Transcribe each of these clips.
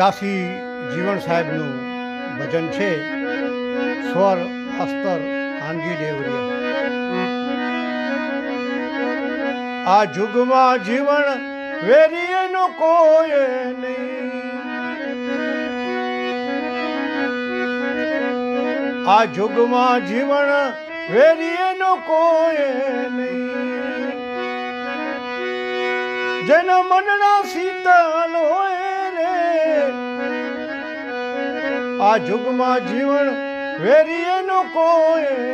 દાસી જીવન સાહેબનું ભજન છે સ્વર, અસ્તર, આંગી દેવરિયા આ જુગમાં જીવન વેરીએનો કોઈ નહીં. આ જુગમાં જીવન વેરીએનો કોઈ નહીં. જેના મનના શીતલ આ જુગમાં જીવન વેરી વેરીએનો કોઈ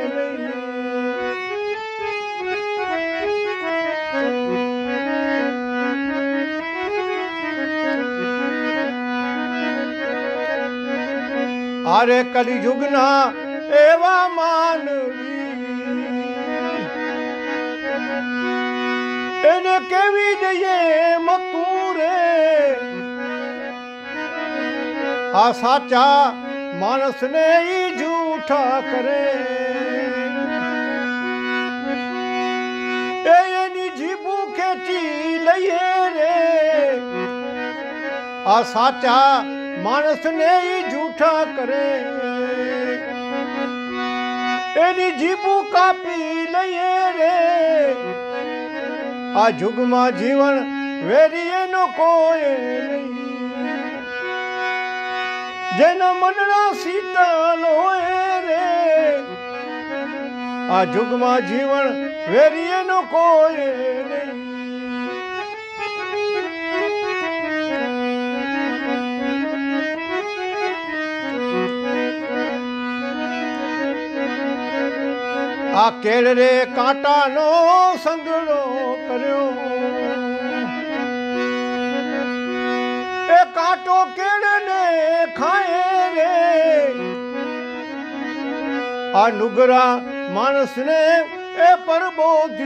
આરે કલિયુગના એવા માનવી. એને કેવી આ સાચા માણસને ઈ જૂઠા કરે. એની જીભું ખેંચી લઈએ રે. આ સાચા માણસને ઈ જૂઠા કરે. એની જીભું કાપી લઈએ રે. આ જુગમાં જીવન વેરીએનો કોઈ જેના શીતલ હોય રે. આ જુગમાં જીવન વેરીએનો કોઈ આ કેળ રે કાંટાનો સંગડો કર્યો. એ કાંટો કેળને આ નુગરા માણસને એ પરબોધી